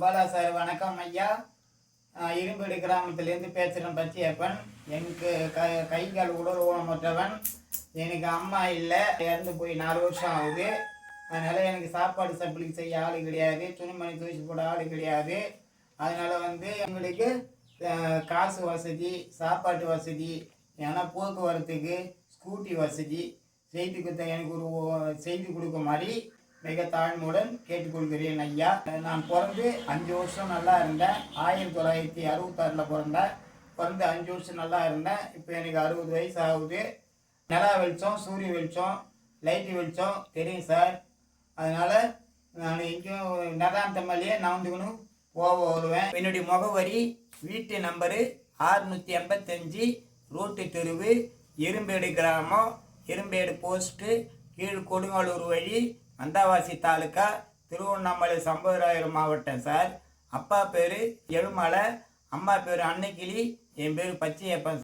Bala sir வணக்கம் ஐயா. இரும்பேடு கிராமத்திலேருந்து பேசுகிறேன் பச்சையப்பன். எனக்கு க கை கால் உடல் ஊனமுற்றவன். எனக்கு அம்மா இல்லை. இறந்து போய் நாலு வருஷம் ஆகுது. அதனால் எனக்கு சாப்பாடு சப்ளிக்கு செய்ய ஆள் கிடையாது. துணிமணி துவைச்சு போட ஆள் கிடையாது. அதனால் வந்து எங்களுக்கு காசு வசதி சாப்பாட்டு வசதி ஏன்னா போக்குவரத்துக்கு ஸ்கூட்டி வசதி செய்து கொடுத்த எனக்கு ஒரு ஓ- செய்து மாதிரி மிக தாழ்மையுடன் கேட்டுக்கொள்கிறேன் ஐயா. நான் பிறந்து அஞ்சு வருஷம் நல்லா இருந்தேன். ஆயிரத்தி தொள்ளாயிரத்தி அறுபத்தாறில் பிறந்தேன். பிறந்து அஞ்சு வருஷம் நல்லா இருந்தேன். இப்போ எனக்கு அறுபது வயசு ஆகுது. நிலா வெளிச்சம் சூரிய வெளிச்சம் லைட்டு வெளிச்சம் தெரியும் சார். அதனால் நான் எங்கேயும் நதாந்தமல்லையே நவந்துக்கணும் போக வருவேன். என்னுடைய முகவரி வீட்டு நம்பரு ஆறுநூற்றி எண்பத்தஞ்சு ரோட்டு தெருவு எறும்பேடு கிராமம் எறும்பேடு போஸ்ட்டு கீழ் கொடுங்காலூர் வழி வந்தாவாசி தாலுக்கா திருவண்ணாமலை சம்பவராயர் மாவட்டம் சார். அப்பா பேர் எழுமலை அம்மா பேர் அன்னைக்கிளி என் பேர் பச்சையப்பன்